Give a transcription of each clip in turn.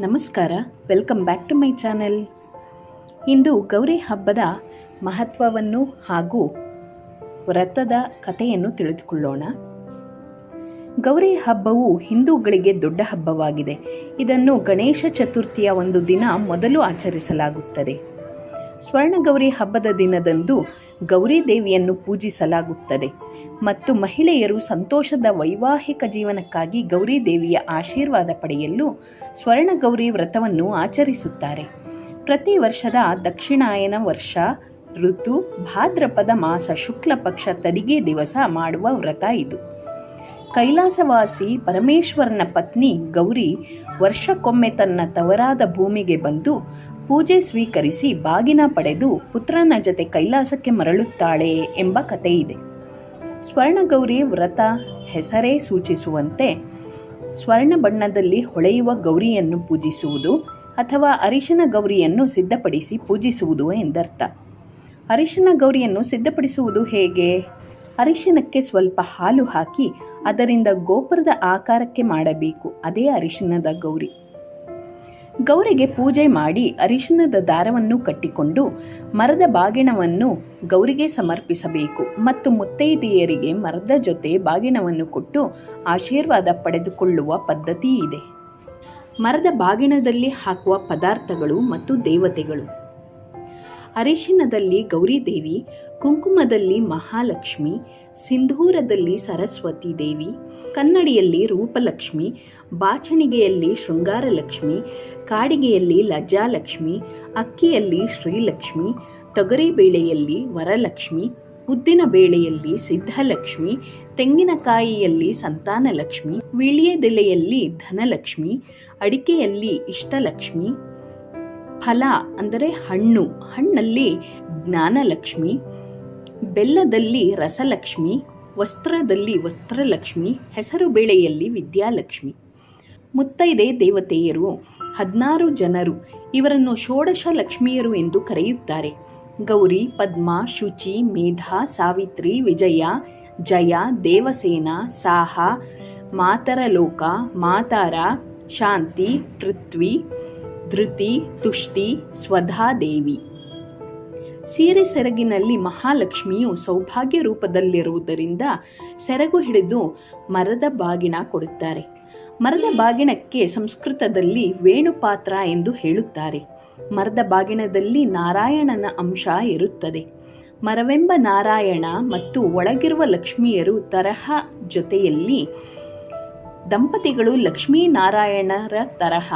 ನಮಸ್ಕಾರ welcome back to my channel ಇಂದು ಗೌರಿ ಹಬ್ಬದ ಮಹತ್ವವನ್ನು ಹಾಗೂ ವ್ರತದ ಕಥೆಯನ್ನು ತಿಳಿದುಕೊಳ್ಳೋಣ. ಗೌರಿ ಹಬ್ಬವು ಹಿಂದೂಗಳಿಗೆ ದೊಡ್ಡ ಹಬ್ಬವಾಗಿದೆ. ಇದನ್ನು ಗಣೇಶ ಚತುರ್ಥಿಯ ಒಂದು ದಿನ ಮೊದಲು ಆಚರಿಸಲಾಗುತ್ತದೆ. ಸ್ವರ್ಣಗೌರಿ ಹಬ್ಬದ ದಿನದಂದು ಗೌರಿ ದೇವಿಯನ್ನು ಪೂಜಿಸಲಾಗುತ್ತದೆ. ಮತ್ತು ಮಹಿಳೆಯರು ಸಂತೋಷದ ವೈವಾಹಿಕ ಜೀವನಕ್ಕಾಗಿ ಗೌರಿ ದೇವಿಯ ಆಶೀರ್ವಾದ ಪಡೆಯಲು ಸ್ವರ್ಣಗೌರಿ ವ್ರತವನ್ನು ಆಚರಿಸುತ್ತಾರೆ. ಪ್ರತಿ ವರ್ಷದ ದಕ್ಷಿಣಾಯನ ವರ್ಷ ಋತು ಭಾದ್ರಪದ ಮಾಸ ಶುಕ್ಲ ಪಕ್ಷ ತರಿಗೆ ದಿವಸ ಮಾಡುವ ವ್ರತ ಇದು. ಕೈಲಾಸವಾಸಿ ಪರಮೇಶ್ವರನ ಪತ್ನಿ ಗೌರಿ ವರ್ಷಕ್ಕೊಮ್ಮೆ ತನ್ನ ತವರಾದ ಭೂಮಿಗೆ ಬಂದು ಪೂಜೆ ಸ್ವೀಕರಿಸಿ ಬಾಗಿನ ಪಡೆದು ಪುತ್ರನ ಜೊತೆ ಕೈಲಾಸಕ್ಕೆ ಮರಳುತ್ತಾಳೆ ಎಂಬ ಕಥೆ ಇದೆ ಸ್ವರ್ಣಗೌರಿ ವ್ರತ ಹೆಸರೇ ಸೂಚಿಸುವಂತೆ ಸ್ವರ್ಣ ಬಣ್ಣದಲ್ಲಿ ಹೊಳೆಯುವ ಗೌರಿಯನ್ನು ಪೂಜಿಸುವುದು ಅಥವಾ ಅರಿಶಿನ ಗೌರಿಯನ್ನು ಸಿದ್ಧಪಡಿಸಿ ಪೂಜಿಸುವುದು ಎಂದರ್ಥ. ಅರಿಶಿನ ಗೌರಿಯನ್ನು ಸಿದ್ಧಪಡಿಸುವುದು ಹೇಗೆ? ಅರಿಶಿನಕ್ಕೆ ಸ್ವಲ್ಪ ಹಾಲು ಹಾಕಿ ಅದರಿಂದ ಗೋಪುರದ ಆಕಾರಕ್ಕೆ ಮಾಡಬೇಕು, ಅದೇ ಅರಿಶಿನದ ಗೌರಿ. ಗೌರಿಗೆ ಪೂಜೆ ಮಾಡಿ ಅರಿಶಿನದ ದಾರವನ್ನು ಕಟ್ಟಿಕೊಂಡು ಮರದ ಬಾಗಿಣವನ್ನು ಗೌರಿಗೆ ಸಮರ್ಪಿಸಬೇಕು ಮತ್ತು ಮುತ್ತೈದೆಯರಿಗೆ ಮರದ ಜೊತೆ ಬಾಗಿಣವನ್ನು ಕೊಟ್ಟು ಆಶೀರ್ವಾದ ಪಡೆದುಕೊಳ್ಳುವ ಪದ್ಧತಿ ಇದೆ ಮರದ ಬಾಗಿಣದಲ್ಲಿ ಹಾಕುವ ಪದಾರ್ಥಗಳು ಮತ್ತು ದೇವತೆಗಳು. ಅರಿಶಿನದಲ್ಲಿ ಗೌರಿದೇವಿ, ಕುಂಕುಮದಲ್ಲಿ ಮಹಾಲಕ್ಷ್ಮಿ, ಸಿಂಧೂರದಲ್ಲಿ ಸರಸ್ವತಿ ದೇವಿ, ಕನ್ನಡಿಯಲ್ಲಿ ರೂಪಲಕ್ಷ್ಮಿ, ಬಾಚಣಿಗೆಯಲ್ಲಿ ಶೃಂಗಾರಲಕ್ಷ್ಮಿ, ಕಾಡಿಗೆಯಲ್ಲಿ ಲಜ್ಜಾಲಕ್ಷ್ಮಿ ಅಕ್ಕಿಯಲ್ಲಿ ಶ್ರೀಲಕ್ಷ್ಮಿ, ತೊಗರಿಬೇಳೆಯಲ್ಲಿ ವರಲಕ್ಷ್ಮಿ ಉದ್ದಿನ ಬೇಳೆಯಲ್ಲಿ ಸಿದ್ಧಲಕ್ಷ್ಮಿ, ತೆಂಗಿನಕಾಯಿಯಲ್ಲಿ ಸಂತಾನಲಕ್ಷ್ಮಿ, ವಿಳಿಯದೆಲೆಯಲ್ಲಿ ಧನಲಕ್ಷ್ಮಿ, ಅಡಿಕೆಯಲ್ಲಿ ಇಷ್ಟಲಕ್ಷ್ಮಿ ಫಲ ಅಂದರೆ ಹಣ್ಣು. ಹಣ್ಣಲ್ಲಿ ಜ್ಞಾನಲಕ್ಷ್ಮಿ, ಬೆಲ್ಲದಲ್ಲಿ ರಸಲಕ್ಷ್ಮಿ, ವಸ್ತ್ರದಲ್ಲಿ ವಸ್ತ್ರಲಕ್ಷ್ಮಿ, ಹೆಸರು ಬೇಳೆಯಲ್ಲಿ ವಿದ್ಯಾಲಕ್ಷ್ಮಿ. ಮುತ್ತೈದೆ ದೇವತೆಯರು, ಹದಿನಾರು ಜನರು ಇವರನ್ನು ಷೋಡಶ ಲಕ್ಷ್ಮಿಯರು ಎಂದು ಕರೆಯುತ್ತಾರೆ. ಗೌರಿ, ಪದ್ಮ, ಶುಚಿ, ಮೇಧಾ, ಸಾವಿತ್ರಿ, ವಿಜಯ, ಜಯ, ದೇವಸೇನ, ಸಾಹ, ಮಾತರಲೋಕ, ಮಾತಾರ, ಶಾಂತಿ, ಪೃಥ್ವಿ ಧೃತಿ, ತುಷ್ಟಿ ಸ್ವಧಾದೇವಿ ಸೀರೆ ಸೆರಗಿನಲ್ಲಿ ಮಹಾಲಕ್ಷ್ಮಿಯು ಸೌಭಾಗ್ಯ ರೂಪದಲ್ಲಿರುವುದರಿಂದ ಸೆರಗು ಹಿಡಿದು ಮರದ ಬಾಗಿಣ ಕೊಡುತ್ತಾರೆ. ಮರದ ಬಾಗಿಣಕ್ಕೆ ಸಂಸ್ಕೃತದಲ್ಲಿ ವೇಣುಪಾತ್ರ ಎಂದು ಹೇಳುತ್ತಾರೆ. ಮರದ ಬಾಗಿಣದಲ್ಲಿ ನಾರಾಯಣನ ಅಂಶ ಇರುತ್ತದೆ. ಮರವೆಂಬ ನಾರಾಯಣ ಮತ್ತು ಒಳಗಿರುವ ಲಕ್ಷ್ಮಿಯರು ತರಹ ಜೊತೆಯಲ್ಲಿ ದಂಪತಿಗಳು ಲಕ್ಷ್ಮೀನಾರಾಯಣರ ತರಹ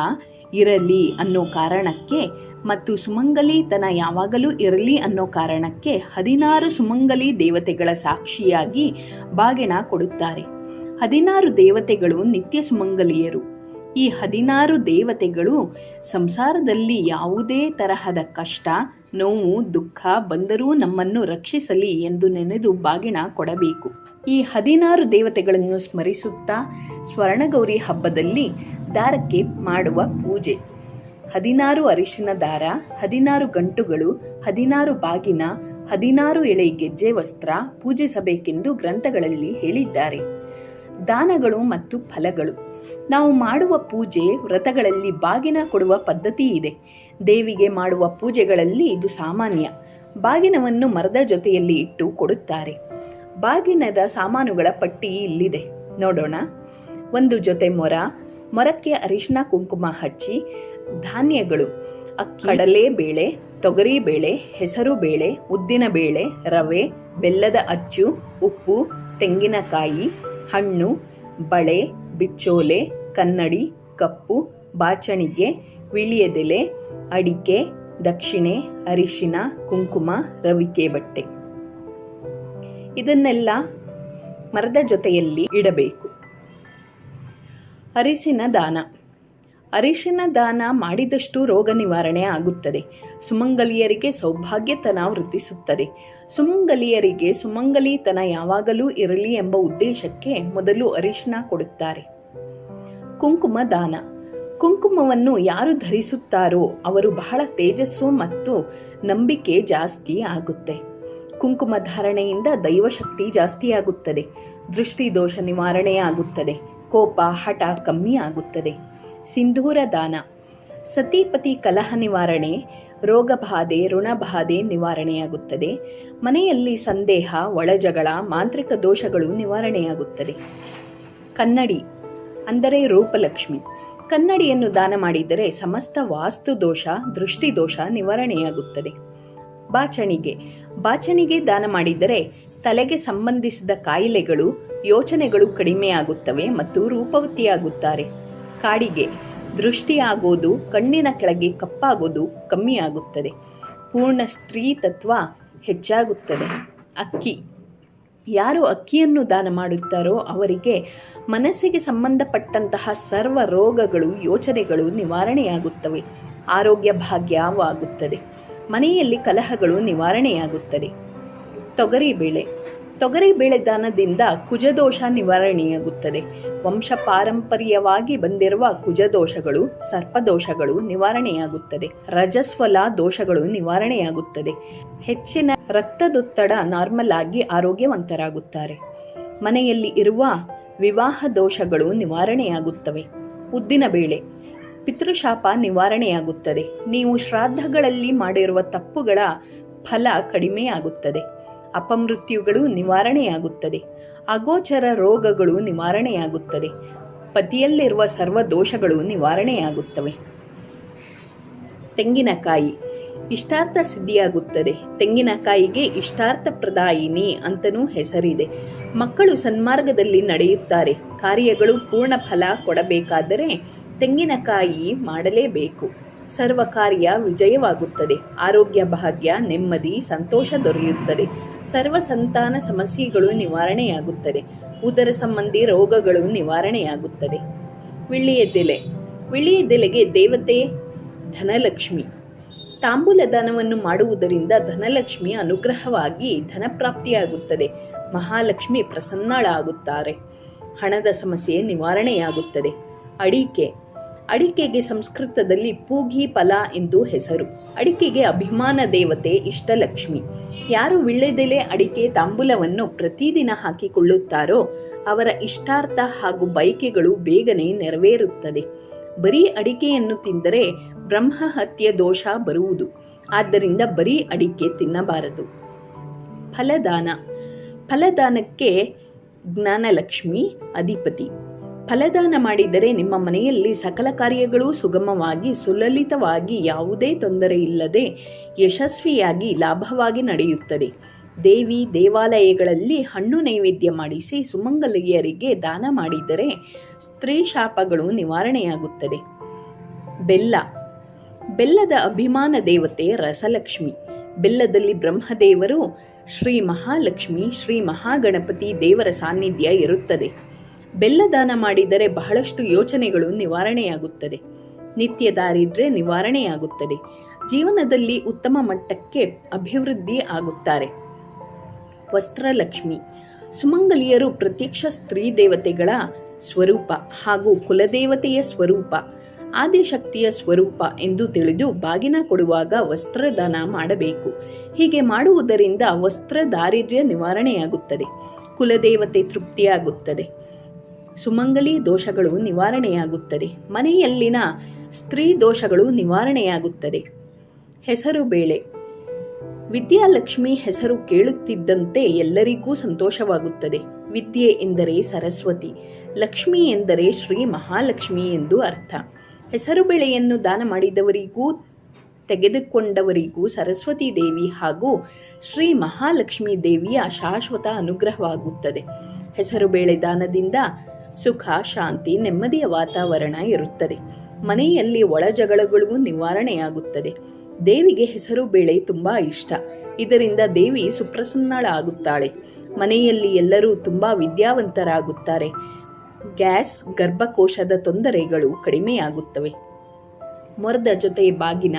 ಇರಲಿ ಅನ್ನೋ ಕಾರಣಕ್ಕೆ ಮತ್ತು ಸುಮಂಗಲಿ ತನ ಯಾವಾಗಲೂ ಇರಲಿ ಅನ್ನೋ ಕಾರಣಕ್ಕೆ ಹದಿನಾರು ಸುಮಂಗಲಿ ದೇವತೆಗಳ ಸಾಕ್ಷಿಯಾಗಿ ಬಾಗಿಣ ಕೊಡುತ್ತಾರೆ. ಹದಿನಾರು ದೇವತೆಗಳು ನಿತ್ಯ ಸುಮಂಗಲಿಯರು. ಈ ಹದಿನಾರು ದೇವತೆಗಳು ಸಂಸಾರದಲ್ಲಿ ಯಾವುದೇ ತರಹದ ಕಷ್ಟ ನೋವು, ದುಃಖ ಬಂದರೂ ನಮ್ಮನ್ನು ರಕ್ಷಿಸಲಿ ಎಂದು ನೆನೆದು ಬಾಗಿಣ ಕೊಡಬೇಕು. ಈ ಹದಿನಾರು ದೇವತೆಗಳನ್ನು ಸ್ಮರಿಸುತ್ತಾ ಸ್ವರ್ಣಗೌರಿ ಹಬ್ಬದಲ್ಲಿ ದಾರಕ್ಕೆ ಮಾಡುವ ಪೂಜೆ. ಹದಿನಾರು ಅರಿಶಿನ ದಾರ, ಹದಿನಾರು ಗಂಟುಗಳು, ಹದಿನಾರು ಬಾಗಿನ, ಹದಿನಾರು ಎಳೆ ಗೆಜ್ಜೆ ವಸ್ತ್ರ ಪೂಜಿಸಬೇಕೆಂದು ಗ್ರಂಥಗಳಲ್ಲಿ ಹೇಳಿದ್ದಾರೆ. ದಾನಗಳು ಮತ್ತು ಫಲಗಳು. ನಾವು ಮಾಡುವ ಪೂಜೆ ವ್ರತಗಳಲ್ಲಿ ಬಾಗಿನ ಕೊಡುವ ಪದ್ಧತಿ ಇದೆ. ದೇವಿಗೆ ಮಾಡುವ ಪೂಜೆಗಳಲ್ಲಿ ಇದು ಸಾಮಾನ್ಯ. ಬಾಗಿನವನ್ನು ಮರದ ಜೊತೆಯಲ್ಲಿ ಇಟ್ಟು ಕೊಡುತ್ತಾರೆ. ಬಾಗಿನದ ಸಾಮಾನುಗಳ ಪಟ್ಟಿ ಇಲ್ಲಿದೆ. ನೋಡೋಣ. ಒಂದು ಜೊತೆ ಮೊರ, ಮೊರಕ್ಕೆ ಅರಿಶಿನ ಕುಂಕುಮ ಹಚ್ಚಿ, ಧಾನ್ಯಗಳು, ಕಡಲೆ ಬೇಳೆ, ತೊಗರಿ ಬೇಳೆ, ಹೆಸರು ಬೇಳೆ, ಉದ್ದಿನ ಬೇಳೆ, ರವೆ, ಬೆಲ್ಲದ ಅಚ್ಚು, ಉಪ್ಪು, ತೆಂಗಿನಕಾಯಿ, ಹಣ್ಣು, ಬಳೆ, ಬಿಚ್ಚೋಲೆ, ಕನ್ನಡಿ, ಕಪ್ಪು, ಬಾಚಣಿಗೆ ವಿಳಿಯದೆಲೆ ಅಡಿಕೆ, ದಕ್ಷಿಣೆ, ಅರಿಶಿನ, ಕುಂಕುಮ, ರವಿಕೆ ಬಟ್ಟೆ. ಇದನ್ನೆಲ್ಲ ಮರದ ಜೊತೆಯಲ್ಲಿ ಇಡಬೇಕು. ಅರಿಶಿನ ದಾನ. ಅರಿಶಿನ ದಾನ ಮಾಡಿದಷ್ಟು ರೋಗ ನಿವಾರಣೆ ಆಗುತ್ತದೆ. ಸುಮಂಗಲಿಯರಿಗೆ ಸೌಭಾಗ್ಯತನ ವೃದ್ಧಿಸುತ್ತದೆ. ಸುಮಂಗಲಿಯರಿಗೆ ಸುಮಂಗಲಿತನ ಯಾವಾಗಲೂ ಇರಲಿ ಎಂಬ ಉದ್ದೇಶಕ್ಕೆ ಮೊದಲು ಅರಿಶಿನ ಕೊಡುತ್ತಾರೆ. ಕುಂಕುಮ ದಾನ. ಕುಂಕುಮವನ್ನು ಯಾರು ಧರಿಸುತ್ತಾರೋ ಅವರು ಬಹಳ ತೇಜಸ್ಸು ಮತ್ತು ನಂಬಿಕೆ ಜಾಸ್ತಿ ಆಗುತ್ತೆ. ಕುಂಕುಮ ಧಾರಣೆಯಿಂದ ದೈವಶಕ್ತಿ ಜಾಸ್ತಿಯಾಗುತ್ತದೆ ದೃಷ್ಟಿ ದೋಷ ನಿವಾರಣೆ ಆಗುತ್ತದೆ. ಕೋಪ, ಹಠ ಕಮ್ಮಿ ಆಗುತ್ತದೆ. ಸಿಂಧೂರ ದಾನ. ಸತಿಪತಿ ಕಲಹ ನಿವಾರಣೆ ರೋಗಬಾಧೆ ಋಣಬಾಧೆ ನಿವಾರಣೆಯಾಗುತ್ತದೆ. ಮನೆಯಲ್ಲಿ ಸಂದೇಹ, ಒಳಜಗಳ, ಮಾಂತ್ರಿಕ ದೋಷಗಳು ನಿವಾರಣೆಯಾಗುತ್ತದೆ. ಕನ್ನಡಿ ಅಂದರೆ ರೂಪಲಕ್ಷ್ಮಿ. ಕನ್ನಡಿಯನ್ನು ದಾನ ಮಾಡಿದರೆ ಸಮಸ್ತ ವಾಸ್ತು ದೋಷ, ದೃಷ್ಟಿ ದೋಷ ನಿವಾರಣೆಯಾಗುತ್ತದೆ. ಬಾಚಣಿಗೆ. ಬಾಚಣಿಗೆ ದಾನ ಮಾಡಿದರೆ ತಲೆಗೆ ಸಂಬಂಧಿಸಿದ ಕಾಯಿಲೆಗಳು, ಯೋಚನೆಗಳು ಕಡಿಮೆಯಾಗುತ್ತವೆ ಮತ್ತು ರೂಪವತಿಯಾಗುತ್ತಾರೆ. ಕಾಡಿಗೆ. ದೃಷ್ಟಿಯಾಗೋದು, ಕಣ್ಣಿನ ಕೆಳಗೆ ಕಪ್ಪಾಗೋದು ಕಮ್ಮಿಯಾಗುತ್ತದೆ. ಪೂರ್ಣ ಸ್ತ್ರೀ ತತ್ವ ಹೆಚ್ಚಾಗುತ್ತದೆ. ಅಕ್ಕಿ. ಯಾರು ಅಕ್ಕಿಯನ್ನು ದಾನ ಮಾಡುತ್ತಾರೋ ಅವರಿಗೆ ಮನಸ್ಸಿಗೆ ಸಂಬಂಧಪಟ್ಟಂತಹ ಸರ್ವ ರೋಗಗಳು, ಯೋಚನೆಗಳು ನಿವಾರಣೆಯಾಗುತ್ತವೆ. ಆರೋಗ್ಯ ಭಾಗ್ಯವಾಗುತ್ತದೆ. ಮನೆಯಲ್ಲಿ ಕಲಹಗಳು ನಿವಾರಣೆಯಾಗುತ್ತದೆ. ತೊಗರಿಬೇಳೆ. ತೊಗರಿಬೇಳೆ ದಾನದಿಂದ ಕುಜದೋಷ ನಿವಾರಣೆಯಾಗುತ್ತದೆ. ವಂಶ ಪಾರಂಪರ್ಯವಾಗಿ ಬಂದಿರುವ ಕುಜದೋಷಗಳು, ಸರ್ಪದೋಷಗಳು ನಿವಾರಣೆಯಾಗುತ್ತದೆ. ರಜಸ್ವಲ ದೋಷಗಳು ನಿವಾರಣೆಯಾಗುತ್ತದೆ. ಹೆಚ್ಚಿನ ರಕ್ತದೊತ್ತಡ ನಾರ್ಮಲ್ ಆಗಿ ಆರೋಗ್ಯವಂತರಾಗುತ್ತಾರೆ. ಮನೆಯಲ್ಲಿ ಇರುವ ವಿವಾಹ ದೋಷಗಳು ನಿವಾರಣೆಯಾಗುತ್ತವೆ. ಉದ್ದಿನ ಬೇಳೆ, ಪಿತೃಶಾಪ ನಿವಾರಣೆಯಾಗುತ್ತದೆ. ನೀವು ಶ್ರಾದ್ದಗಳಲ್ಲಿ ಮಾಡಿರುವ ತಪ್ಪುಗಳ ಫಲ ಕಡಿಮೆಯಾಗುತ್ತದೆ. ಅಪಮೃತ್ಯುಗಳು ನಿವಾರಣೆಯಾಗುತ್ತದೆ. ಅಗೋಚರ ರೋಗಗಳು ನಿವಾರಣೆಯಾಗುತ್ತದೆ. ಪತಿಯಲ್ಲಿರುವ ಸರ್ವ ದೋಷಗಳು ನಿವಾರಣೆಯಾಗುತ್ತವೆ. ತೆಂಗಿನಕಾಯಿ. ಇಷ್ಟಾರ್ಥ ಸಿದ್ಧಿಯಾಗುತ್ತದೆ. ತೆಂಗಿನಕಾಯಿಗೆ ಇಷ್ಟಾರ್ಥ ಪ್ರದಾಯಿನಿ ಅಂತನೂ ಹೆಸರಿದೆ. ಮಕ್ಕಳು ಸನ್ಮಾರ್ಗದಲ್ಲಿ ನಡೆಯುತ್ತಾರೆ. ಕಾರ್ಯಗಳು ಪೂರ್ಣ ಫಲ ಕೊಡಬೇಕಾದರೆ ತೆಂಗಿನಕಾಯಿ ಮಾಡಲೇಬೇಕು. ಸರ್ವ ಕಾರ್ಯ ವಿಜಯವಾಗುತ್ತದೆ. ಆರೋಗ್ಯ, ಭಾಗ್ಯ, ನೆಮ್ಮದಿ, ಸಂತೋಷ ದೊರೆಯುತ್ತದೆ. ಸರ್ವ ಸಂತಾನ ಸಮಸ್ಯೆಗಳು ನಿವಾರಣೆಯಾಗುತ್ತದೆ. ಉದರ ಸಂಬಂಧಿ ರೋಗಗಳು ನಿವಾರಣೆಯಾಗುತ್ತದೆ. ವಿಳಿಯದೆಲೆ ವಿಳ್ಳಿಯದ್ದೆಲೆಗೆ ದೇವತೆ ಧನಲಕ್ಷ್ಮಿ. ತಾಂಬೂಲ ದಾನವನ್ನು ಮಾಡುವುದರಿಂದ ಧನಲಕ್ಷ್ಮಿ ಅನುಗ್ರಹವಾಗಿ ಧನಪ್ರಾಪ್ತಿಯಾಗುತ್ತದೆ. ಮಹಾಲಕ್ಷ್ಮಿ ಪ್ರಸನ್ನಳಾಗುತ್ತಾರೆ. ಹಣದ ಸಮಸ್ಯೆ ನಿವಾರಣೆಯಾಗುತ್ತದೆ. ಅಡಿಕೆ. ಅಡಿಕೆಗೆ ಸಂಸ್ಕೃತದಲ್ಲಿ ಪೂಗಿ ಫಲ ಎಂದು ಹೆಸರು. ಅಡಿಕೆಗೆ ಅಭಿಮಾನ ದೇವತೆ ಇಷ್ಟಲಕ್ಷ್ಮಿ. ಯಾರು ವಿಳ್ಳೆದೆಲೆ ಅಡಿಕೆ ತಾಂಬೂಲವನ್ನು ಪ್ರತಿದಿನ ಹಾಕಿಕೊಳ್ಳುತ್ತಾರೋ, ಅವರ ಇಷ್ಟಾರ್ಥ ಹಾಗೂ ಬಯಕೆಗಳು ಬೇಗನೆ ನೆರವೇರುತ್ತದೆ. ಬರೀ ಅಡಿಕೆಯನ್ನು ತಿಂದರೆ ಬ್ರಹ್ಮ ಹತ್ಯೆ ದೋಷ ಬರುವುದು. ಆದ್ದರಿಂದ ಬರೀ ಅಡಿಕೆ ತಿನ್ನಬಾರದು. ಫಲದಾನ. ಫಲದಾನಕ್ಕೆ ಜ್ಞಾನಲಕ್ಷ್ಮಿ ಅಧಿಪತಿ. ಫಲದಾನ ಮಾಡಿದರೆ ನಿಮ್ಮ ಮನೆಯಲ್ಲಿ ಸಕಲ ಕಾರ್ಯಗಳು ಸುಗಮವಾಗಿ, ಸುಲಲಿತವಾಗಿ ಯಾವುದೇ ತೊಂದರೆ ಇಲ್ಲದೆ ಯಶಸ್ವಿಯಾಗಿ ಲಾಭವಾಗಿ ನಡೆಯುತ್ತದೆ. ದೇವಿ ದೇವಾಲಯಗಳಲ್ಲಿ ಹಣ್ಣು ನೈವೇದ್ಯ ಮಾಡಿಸಿ ಸುಮಂಗಲಿಯರಿಗೆ ದಾನ ಮಾಡಿದರೆ ಸ್ತ್ರೀ ಶಾಪಗಳು ನಿವಾರಣೆಯಾಗುತ್ತದೆ. ಬೆಲ್ಲ. ಬೆಲ್ಲದ ಅಭಿಮಾನ ದೇವತೆ ರಸಲಕ್ಷ್ಮಿ. ಬೆಲ್ಲದಲ್ಲಿ ಬ್ರಹ್ಮದೇವರು ಶ್ರೀ ಮಹಾಲಕ್ಷ್ಮಿ, ಶ್ರೀ ಮಹಾಗಣಪತಿ ದೇವರ ಸಾನ್ನಿಧ್ಯ ಇರುತ್ತದೆ. ಬೆಲ್ಲ ದಾನ ಮಾಡಿದರೆ ಬಹಳಷ್ಟು ಯೋಚನೆಗಳು ನಿವಾರಣೆಯಾಗುತ್ತದೆ. ನಿತ್ಯ ದಾರಿದ್ರೆ ನಿವಾರಣೆಯಾಗುತ್ತದೆ. ಜೀವನದಲ್ಲಿ ಉತ್ತಮ ಮಟ್ಟಕ್ಕೆ ಅಭಿವೃದ್ಧಿ ಆಗುತ್ತಾರೆ. ವಸ್ತ್ರಲಕ್ಷ್ಮಿ. ಸುಮಂಗಲಿಯರು ಪ್ರತ್ಯಕ್ಷ ಸ್ತ್ರೀ ದೇವತೆಗಳ ಸ್ವರೂಪ ಹಾಗೂ ಕುಲದೇವತೆಯ ಸ್ವರೂಪ, ಆದಿಶಕ್ತಿಯ ಸ್ವರೂಪ ಎಂದು ತಿಳಿದು ಬಾಗಿನ ಕೊಡುವಾಗ ವಸ್ತ್ರದಾನ ಮಾಡಬೇಕು. ಹೀಗೆ ಮಾಡುವುದರಿಂದ ವಸ್ತ್ರ ದಾರಿದ್ರ್ಯ ನಿವಾರಣೆಯಾಗುತ್ತದೆ. ಕುಲದೇವತೆ ತೃಪ್ತಿಯಾಗುತ್ತದೆ. ಸುಮಂಗಲಿ ದೋಷಗಳು ನಿವಾರಣೆಯಾಗುತ್ತದೆ. ಮನೆಯಲ್ಲಿನ ಸ್ತ್ರೀ ದೋಷಗಳು ನಿವಾರಣೆಯಾಗುತ್ತದೆ. ಹೆಸರು ಬೇಳೆ. ವಿದ್ಯಾಲಕ್ಷ್ಮಿ ಹೆಸರು ಕೇಳುತ್ತಿದ್ದಂತೆ ಎಲ್ಲರಿಗೂ ಸಂತೋಷವಾಗುತ್ತದೆ. ವಿದ್ಯೆ ಎಂದರೆ ಸರಸ್ವತಿ, ಲಕ್ಷ್ಮಿ ಎಂದರೆ ಶ್ರೀ ಮಹಾಲಕ್ಷ್ಮಿ ಎಂದು ಅರ್ಥ. ಹೆಸರು ಬೆಳೆಯನ್ನು ದಾನ ಮಾಡಿದವರಿಗೂ, ತೆಗೆದುಕೊಂಡವರಿಗೂ ಸರಸ್ವತಿ ದೇವಿ ಹಾಗೂ ಶ್ರೀ ಮಹಾಲಕ್ಷ್ಮಿ ದೇವಿಯ ಶಾಶ್ವತ ಅನುಗ್ರಹವಾಗುತ್ತದೆ. ಹೆಸರು ಬೇಳೆ ದಾನದಿಂದ ಸುಖ, ಶಾಂತಿ, ನೆಮ್ಮದಿಯ ವಾತಾವರಣ ಇರುತ್ತದೆ. ಮನೆಯಲ್ಲಿ ಒಳ ಜಗಳಗಳಿಗೂ ನಿವಾರಣೆಯಾಗುತ್ತದೆ. ದೇವಿಗೆ ಹೆಸರು ಬೇಳೆ ತುಂಬ ಇಷ್ಟ. ಇದರಿಂದ ದೇವಿ ಸುಪ್ರಸನ್ನಳಾಗುತ್ತಾಳೆ. ಮನೆಯಲ್ಲಿ ಎಲ್ಲರೂ ತುಂಬ ವಿದ್ಯಾವಂತರಾಗುತ್ತಾರೆ. ಗ್ಯಾಸ್, ಗರ್ಭಕೋಶದ ತೊಂದರೆಗಳು ಕಡಿಮೆಯಾಗುತ್ತವೆ. ಮೊರದ ಜೊತೆ ಬಾಗಿನ.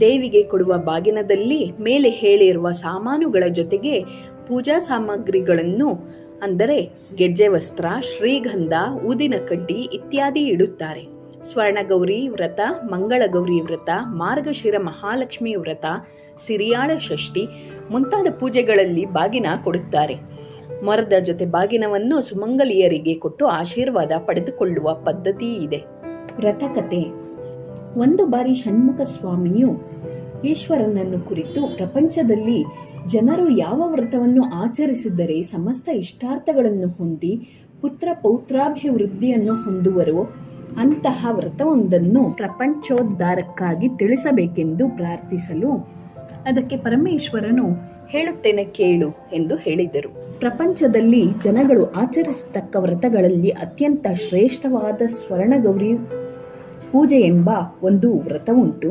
ದೇವಿಗೆ ಕೊಡುವ ಬಾಗಿನದಲ್ಲಿ ಮೇಲೆ ಹೇಳಿರುವ ಸಾಮಾನುಗಳ ಜೊತೆಗೆ ಪೂಜಾ ಸಾಮಗ್ರಿಗಳನ್ನು ಅಂದರೆ ಗೆಜ್ಜೆ ವಸ್ತ್ರ, ಶ್ರೀಗಂಧ, ಊದಿನ ಕಡ್ಡಿ ಇತ್ಯಾದಿ ಇಡುತ್ತಾರೆ. ಸ್ವರ್ಣಗೌರಿ ವ್ರತ, ಮಂಗಳಗೌರಿ ವ್ರತ, ಮಾರ್ಗಶಿರ ಮಹಾಲಕ್ಷ್ಮಿ ವ್ರತ, ಸಿರಿಯಾಳ ಷಷ್ಠಿ ಮುಂತಾದ ಪೂಜೆಗಳಲ್ಲಿ ಬಾಗಿನ ಕೊಡುತ್ತಾರೆ. ಮರದ ಜೊತೆ ಬಾಗಿನವನ್ನು ಸುಮಂಗಲಿಯರಿಗೆ ಕೊಟ್ಟು ಆಶೀರ್ವಾದ ಪಡೆದುಕೊಳ್ಳುವ ಪದ್ಧತಿ ಇದೆ. ವ್ರತಕತೆ ಒಂದು ಬಾರಿ ಷಣ್ಮುಖ ಸ್ವಾಮಿಯು ಈಶ್ವರನನ್ನು ಕುರಿತು ಪ್ರಪಂಚದಲ್ಲಿ ಜನರು ಯಾವ ವ್ರತವನ್ನು ಆಚರಿಸಿದರೆ ಸಮಸ್ತ ಇಷ್ಟಾರ್ಥಗಳನ್ನು ಹೊಂದಿ ಪುತ್ರ ಪೌತ್ರಾಭಿವೃದ್ಧಿಯನ್ನು ಹೊಂದುವರೋ ಅಂತಹ ವ್ರತವೊಂದನ್ನು ಪ್ರಪಂಚೋದ್ಧಾರಕ್ಕಾಗಿ ತಿಳಿಸಬೇಕೆಂದು ಪ್ರಾರ್ಥಿಸಲು ಅದಕ್ಕೆ ಪರಮೇಶ್ವರನು ಹೇಳುತ್ತೇನೆ ಕೇಳು ಎಂದು ಹೇಳಿದರು. ಪ್ರಪಂಚದಲ್ಲಿ ಜನಗಳು ಆಚರಿಸತಕ್ಕ ವ್ರತಗಳಲ್ಲಿ ಅತ್ಯಂತ ಶ್ರೇಷ್ಠವಾದ ಸ್ವರ್ಣಗೌರಿ ಪೂಜೆ ಎಂಬ ಒಂದು ವ್ರತವುಂಟು.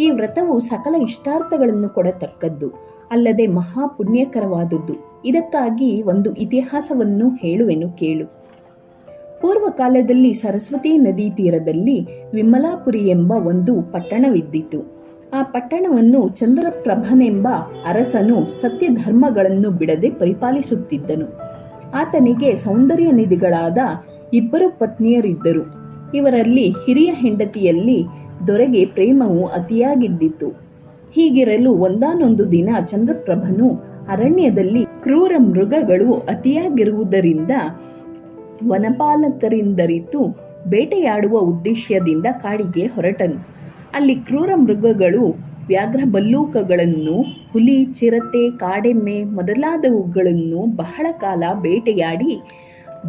ಈ ವ್ರತವು ಸಕಲ ಇಷ್ಟಾರ್ಥಗಳನ್ನು ಕೊಡತಕ್ಕದ್ದು. ಅಲ್ಲದೆ ಮಹಾ ಪುಣ್ಯಕರವಾದದ್ದು ಇದಕ್ಕಾಗಿ ಒಂದು ಇತಿಹಾಸವನ್ನು ಹೇಳುವೆನು ಕೇಳು. ಪೂರ್ವ ಕಾಲದಲ್ಲಿ ಸರಸ್ವತಿ ನದಿ ತೀರದಲ್ಲಿ ವಿಮಲಾಪುರಿ ಎಂಬ ಒಂದು ಪಟ್ಟಣವಿದ್ದಿತು. ಆ ಪಟ್ಟಣವನ್ನು ಚಂದ್ರಪ್ರಭನೆಂಬ ಅರಸನು ಸತ್ಯ ಧರ್ಮಗಳನ್ನು ಬಿಡದೆ ಪರಿಪಾಲಿಸುತ್ತಿದ್ದನು. ಆತನಿಗೆ ಸೌಂದರ್ಯ ನಿಧಿಗಳಾದ ಇಬ್ಬರು ಪತ್ನಿಯರಿದ್ದರು. ಇವರಲ್ಲಿ ಹಿರಿಯ ಹೆಂಡತಿಯಲ್ಲಿ ದೊರೆಗೆ ಪ್ರೇಮವು ಅತಿಯಾಗಿದ್ದಿತು. ಹೀಗಿರಲು ಒಂದಾನೊಂದು ದಿನ ಚಂದ್ರಪ್ರಭನು ಅರಣ್ಯದಲ್ಲಿ ಕ್ರೂರ ಮೃಗಗಳು ಅತಿಯಾಗಿರುವುದರಿಂದ ವನಪಾಲಕರಿಂದರಿತು ಬೇಟೆಯಾಡುವ ಉದ್ದೇಶದಿಂದ ಕಾಡಿಗೆ ಹೊರಟನು. ಅಲ್ಲಿ ಕ್ರೂರ ಮೃಗಗಳು ವ್ಯಾಘ್ರ ಬಲ್ಲೂಕಗಳನ್ನು, ಹುಲಿ, ಚಿರತೆ, ಕಾಡೆಮ್ಮೆ ಮೊದಲಾದವುಗಳನ್ನು ಬಹಳ ಕಾಲ ಬೇಟೆಯಾಡಿ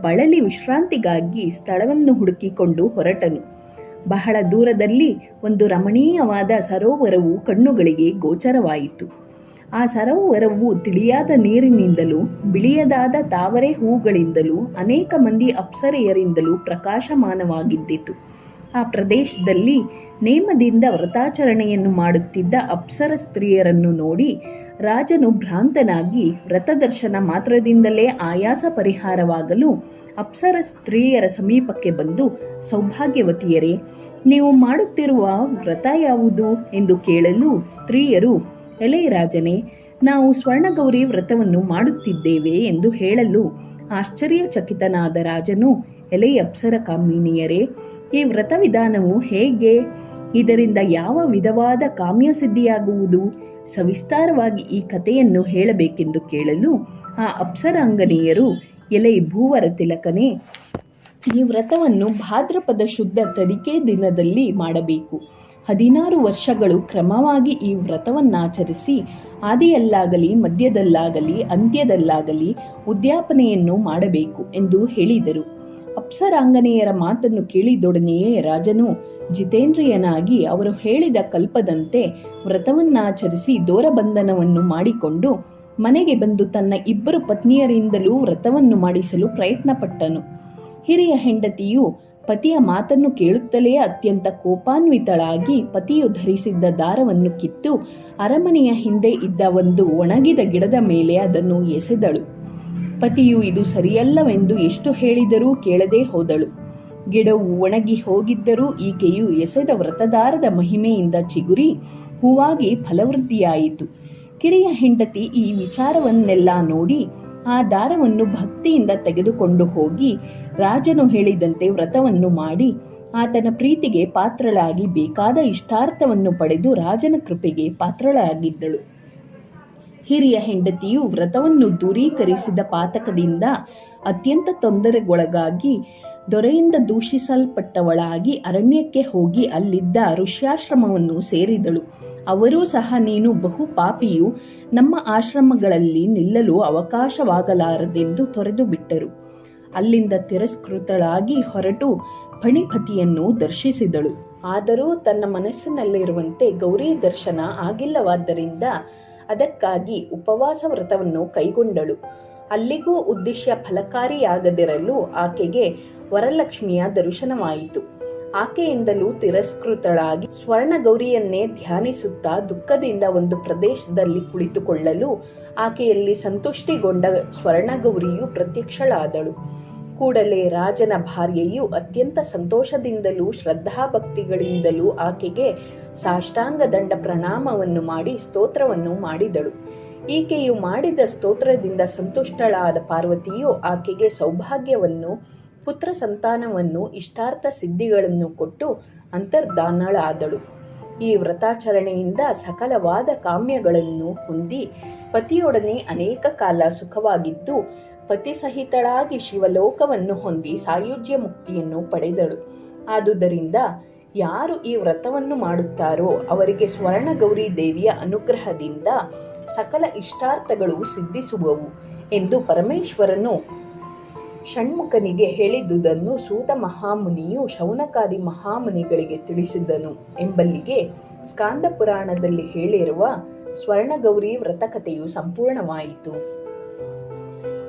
ಬಳಲಿ ವಿಶ್ರಾಂತಿಗಾಗಿ ಸ್ಥಳವನ್ನು ಹುಡುಕಿಕೊಂಡು ಹೊರಟನು. ಬಹಳ ದೂರದಲ್ಲಿ ಒಂದು ರಮಣೀಯವಾದ ಸರೋವರವು ಕಣ್ಣುಗಳಿಗೆ ಗೋಚರವಾಯಿತು. ಆ ಸರೋವರವು ತಿಳಿಯಾದ ನೀರಿನಿಂದಲೂ ಬಿಳಿಯದಾದ ತಾವರೆ ಹೂಗಳಿಂದಲೂ ಅನೇಕ ಮಂದಿ ಅಪ್ಸರೆಯರಿಂದಲೂ ಪ್ರಕಾಶಮಾನವಾಗಿದ್ದಿತು. ಆ ಪ್ರದೇಶದಲ್ಲಿ ನೇಮದಿಂದ ವ್ರತಾಚರಣೆಯನ್ನು ಮಾಡುತ್ತಿದ್ದ ಅಪ್ಸರ ಸ್ತ್ರೀಯರನ್ನು ನೋಡಿ ರಾಜನು ಭ್ರಾಂತನಾಗಿ ವ್ರತದರ್ಶನ ಮಾತ್ರದಿಂದಲೇ ಆಯಾಸ ಪರಿಹಾರವಾಗಲು ಅಪ್ಸರ ಸ್ತ್ರೀಯರ ಸಮೀಪಕ್ಕೆ ಬಂದು, ಸೌಭಾಗ್ಯವತಿಯರೇ, ನೀವು ಮಾಡುತ್ತಿರುವ ವ್ರತ ಯಾವುದು? ಎಂದು ಕೇಳಲು ಸ್ತ್ರೀಯರು, ಎಲೆ ರಾಜನೇ, ನಾವು ಸ್ವರ್ಣಗೌರಿ ವ್ರತವನ್ನು ಮಾಡುತ್ತಿದ್ದೇವೆ ಎಂದು ಹೇಳಲು ಆಶ್ಚರ್ಯಚಕಿತನಾದ ರಾಜನು, ಎಲೆ ಅಪ್ಸರ ಕಾಮಿನಿಯರೇ, ಈ ವ್ರತ ವಿಧಾನವು ಹೇಗೆ? ಇದರಿಂದ ಯಾವ ವಿಧವಾದ ಕಾಮ್ಯ ಸಿದ್ಧಿಯಾಗುವುದು? ಸವಿಸ್ತಾರವಾಗಿ ಈ ಕಥೆಯನ್ನು ಹೇಳಬೇಕೆಂದು ಕೇಳಲು ಆ ಅಪ್ಸರಾಂಗನೆಯರು ಎಲೆ ಭೂವರ ತಿಲಕನೇ ಈ ವ್ರತವನ್ನು ಭಾದ್ರಪದ ಶುದ್ಧ ತದಿಕೆ ದಿನದಲ್ಲಿ ಮಾಡಬೇಕು. ಹದಿನಾರು ವರ್ಷಗಳು ಕ್ರಮವಾಗಿ ಈ ವ್ರತವನ್ನಾಚರಿಸಿ ಆದಿಯಲ್ಲಾಗಲಿ, ಮಧ್ಯದಲ್ಲಾಗಲಿ, ಅಂತ್ಯದಲ್ಲಾಗಲಿ ಉದ್ಯಾಪನೆಯನ್ನು ಮಾಡಬೇಕು ಎಂದು ಹೇಳಿದರು. ಅಪ್ಸರಾಂಗನೆಯರ ಮಾತನ್ನು ಕೇಳಿದೊಡನೆಯೇ ರಾಜನು ಜಿತೇಂದ್ರಿಯನಾಗಿ ಅವರು ಹೇಳಿದ ಕಲ್ಪದಂತೆ ವ್ರತವನ್ನಾಚರಿಸಿ ದೋರಬಂಧನವನ್ನು ಮಾಡಿಕೊಂಡು ಮನೆಗೆ ಬಂದು ತನ್ನ ಇಬ್ಬರು ಪತ್ನಿಯರಿಂದಲೂ ವ್ರತವನ್ನು ಮಾಡಿಸಲು ಪ್ರಯತ್ನಪಟ್ಟನು. ಹಿರಿಯ ಹೆಂಡತಿಯು ಪತಿಯ ಮಾತನ್ನು ಕೇಳುತ್ತಲೇ ಅತ್ಯಂತ ಕೋಪಾನ್ವಿತಳಾಗಿ ಪತಿಯು ಧರಿಸಿದ್ದ ದಾರವನ್ನು ಕಿತ್ತು ಅರಮನೆಯ ಹಿಂದೆ ಇದ್ದ ಒಂದು ಒಣಗಿದ ಗಿಡದ ಮೇಲೆ ಅದನ್ನು ಎಸೆದಳು. ಪತಿಯು ಇದು ಸರಿಯಲ್ಲವೆಂದು ಎಷ್ಟು ಹೇಳಿದರೂ ಕೇಳದೇ ಹೋದಳು. ಗಿಡವು ಒಣಗಿ ಹೋಗಿದ್ದರೂ ಈಕೆಯು ಎಸೆದ ವ್ರತದಾರದ ಮಹಿಮೆಯಿಂದ ಚಿಗುರಿ, ಹೂವಾಗಿ ಫಲವೃದ್ಧಿಯಾಯಿತು ಕಿರಿಯ ಹೆಂಡತಿ ಈ ವಿಚಾರವನ್ನೆಲ್ಲ ನೋಡಿ ಆ ದಾರವನ್ನು ಭಕ್ತಿಯಿಂದ ತೆಗೆದುಕೊಂಡು ಹೋಗಿ ರಾಜನು ಹೇಳಿದಂತೆ ವ್ರತವನ್ನು ಮಾಡಿ ಆತನ ಪ್ರೀತಿಗೆ ಪಾತ್ರಳಾಗಿ ಬೇಕಾದ ಇಷ್ಟಾರ್ಥವನ್ನು ಪಡೆದು ರಾಜನ ಕೃಪೆಗೆ ಪಾತ್ರಳಾಗಿದ್ದಳು. ಹಿರಿಯ ಹೆಂಡತಿಯು ವ್ರತವನ್ನು ದೂರೀಕರಿಸಿದ ಪಾತಕದಿಂದ ಅತ್ಯಂತ ತೊಂದರೆಗೊಳಗಾಗಿ ದೊರೆಯಿಂದ ದೂಷಿಸಲ್ಪಟ್ಟವಳಾಗಿ ಅರಣ್ಯಕ್ಕೆ ಹೋಗಿ ಅಲ್ಲಿದ್ದ ಋಷ್ಯಾಶ್ರಮವನ್ನು ಸೇರಿದಳು. ಅವರೂ ಸಹ ನೀನು ಬಹು ಪಾಪಿಯು. ನಮ್ಮ ಆಶ್ರಮಗಳಲ್ಲಿ ನಿಲ್ಲಲು ಅವಕಾಶವಾಗಲಾರದೆಂದು ತೊರೆದು ಬಿಟ್ಟರು. ಅಲ್ಲಿಂದ ತಿರಸ್ಕೃತಳಾಗಿ ಹೊರಟು ಫಣಿಪತಿಯನ್ನು ದರ್ಶಿಸಿದಳು. ಆದರೂ ತನ್ನ ಮನಸ್ಸಿನಲ್ಲಿರುವಂತೆ ಗೌರಿ ದರ್ಶನ ಆಗಿಲ್ಲವಾದ್ದರಿಂದ ಅದಕ್ಕಾಗಿ ಉಪವಾಸ ವ್ರತವನ್ನು ಕೈಗೊಂಡಳು. ಅಲ್ಲಿಗೂ ಉದ್ದೇಶ ಫಲಕಾರಿಯಾಗದಿರಲು ಆಕೆಗೆ ವರಲಕ್ಷ್ಮಿಯ ದರ್ಶನವಾಯಿತು. ಆಕೆಯಿಂದಲೂ ತಿರಸ್ಕೃತಳಾಗಿ ಸ್ವರ್ಣಗೌರಿಯನ್ನೇ ಧ್ಯಾನಿಸುತ್ತಾ ದುಃಖದಿಂದ ಒಂದು ಪ್ರದೇಶದಲ್ಲಿ ಕುಳಿತುಕೊಳ್ಳಲು ಆಕೆಯಲ್ಲಿ ಸಂತುಷ್ಟಿಗೊಂಡ ಸ್ವರ್ಣಗೌರಿಯು ಪ್ರತ್ಯಕ್ಷಳಾದಳು. ಕೂಡಲೇ ರಾಜನ ಭಾರ್ಯೆಯು ಅತ್ಯಂತ ಸಂತೋಷದಿಂದಲೂ ಶ್ರದ್ಧಾಭಕ್ತಿಗಳಿಂದಲೂ ಆಕೆಗೆ ಸಾಷ್ಟಾಂಗ ದಂಡ ಪ್ರಣಾಮವನ್ನು ಮಾಡಿ ಸ್ತೋತ್ರವನ್ನು ಮಾಡಿದಳು. ಈಕೆಯು ಮಾಡಿದ ಸ್ತೋತ್ರದಿಂದ ಸಂತುಷ್ಟಳಾದ ಪಾರ್ವತಿಯು ಆಕೆಗೆ ಸೌಭಾಗ್ಯವನ್ನು ಪುತ್ರ ಸಂತಾನವನ್ನು ಇಷ್ಟಾರ್ಥ ಸಿದ್ಧಿಗಳನ್ನು ಕೊಟ್ಟು ಅಂತರ್ಧಾನಳಾದಳು ಈ ವ್ರತಾಚರಣೆಯಿಂದ ಸಕಲವಾದ ಕಾಮ್ಯಗಳನ್ನು ಹೊಂದಿ ಪತಿಯೊಡನೆ ಅನೇಕ ಕಾಲ ಸುಖವಾಗಿದ್ದು, ಪತಿಸಹಿತಳಾಗಿ ಶಿವಲೋಕವನ್ನು ಹೊಂದಿ ಸಾಯುಜ್ಯ ಮುಕ್ತಿಯನ್ನು ಪಡೆದಳು. ಆದುದರಿಂದ ಯಾರು ಈ ವ್ರತವನ್ನು ಮಾಡುತ್ತಾರೋ ಅವರಿಗೆ ಸ್ವರ್ಣಗೌರಿ ದೇವಿಯ ಅನುಗ್ರಹದಿಂದ ಸಕಲ ಇಷ್ಟಾರ್ಥಗಳು ಸಿದ್ಧಿಸುವವು ಎಂದು ಪರಮೇಶ್ವರನು ಷಣ್ಮುಖನಿಗೆ ಹೇಳಿದುದನ್ನು ಸೂತ ಮಹಾಮುನಿಯು ಶೌನಕಾದಿ ಮಹಾಮುನಿಗಳಿಗೆ ತಿಳಿಸಿದ್ದನು. ಎಂಬಲ್ಲಿಗೆ ಸ್ಕಾಂದ ಪುರಾಣದಲ್ಲಿ ಹೇಳಿರುವ ಸ್ವರ್ಣಗೌರಿ ವ್ರತಕಥೆಯು ಸಂಪೂರ್ಣವಾಯಿತು.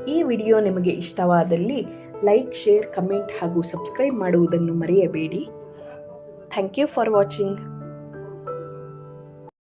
ಈ ವಿಡಿಯೋ ನಿಮಗೆ ಇಷ್ಟವಾದಲ್ಲಿ ಲೈಕ್, ಶೇರ್, ಕಮೆಂಟ್ ಹಾಗೂ ಸಬ್ಸ್ಕ್ರೈಬ್ ಮಾಡುವುದನ್ನು ಮರೆಯಬೇಡಿ. Thank you for watching.